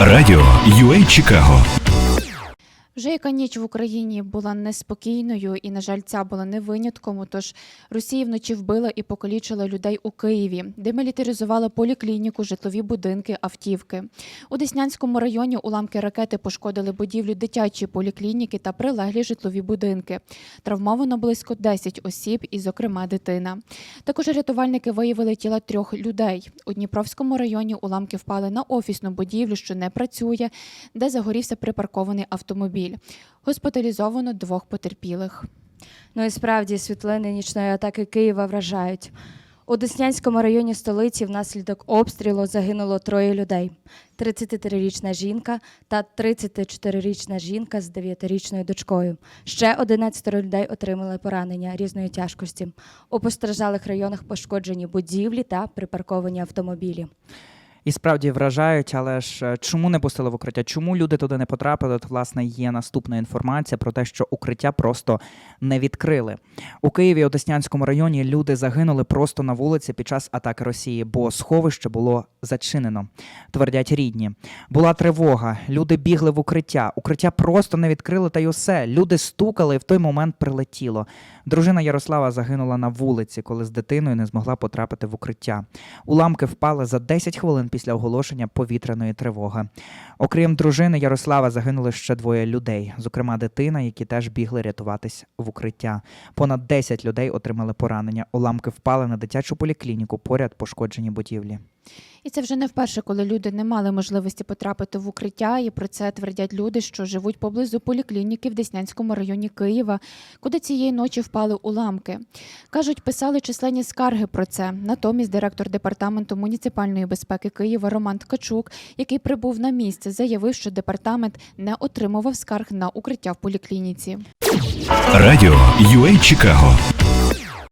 Радіо UA Чикаго Вже яка ніч в Україні була неспокійною, і, на жаль, ця була не винятком. Тож Росія вночі вбила і покалічила людей у Києві, демілітаризувала поліклініку, житлові будинки, автівки. У Деснянському районі уламки ракети пошкодили будівлю дитячої поліклініки та прилеглі житлові будинки. Травмовано близько 10 осіб, і, зокрема, дитина. Також рятувальники виявили тіла трьох людей. У Дніпровському районі уламки впали на офісну будівлю, що не працює, де загорівся припаркований автомобіль. Госпіталізовано двох потерпілих. Ну і справді світлини нічної атаки Києва вражають. У Деснянському районі столиці внаслідок обстрілу загинуло троє людей: 33-річна жінка та 34-річна жінка з 9-річною дочкою. Ще 11 людей отримали поранення різної тяжкості. У постраждалих районах пошкоджені будівлі та припарковані автомобілі. І справді вражають, але ж е, чому не пустили в укриття? Чому люди туди не потрапили? От, власне, є наступна інформація про те, що укриття просто не відкрили. У Києві у Деснянському районі люди загинули просто на вулиці під час атаки Росії, бо сховище було зачинено. Твердять рідні. Була тривога. Люди бігли в укриття. Укриття просто не відкрили, та й усе. Люди стукали, і в той момент прилетіло. Дружина Ярослава загинула на вулиці, коли з дитиною не змогла потрапити в укриття. Уламки впали за 10 хвилин після оголошення повітряної тривоги. Окрім дружини Ярослава, загинули ще двоє людей, зокрема дитина, які теж бігли рятуватись в укриття. Понад 10 людей отримали поранення. Уламки впали на дитячу поліклініку, поряд пошкоджені будівлі. І це вже не вперше, коли люди не мали можливості потрапити в укриття, і про це твердять люди, що живуть поблизу поліклініки в Деснянському районі Києва, куди цієї ночі впали уламки. Кажуть, писали численні скарги про це. Натомість директор департаменту муніципальної безпеки Києва Роман Ткачук, який прибув на місце, заявив, що департамент не отримував скарг на укриття в поліклініці. Радіо UA Чикаго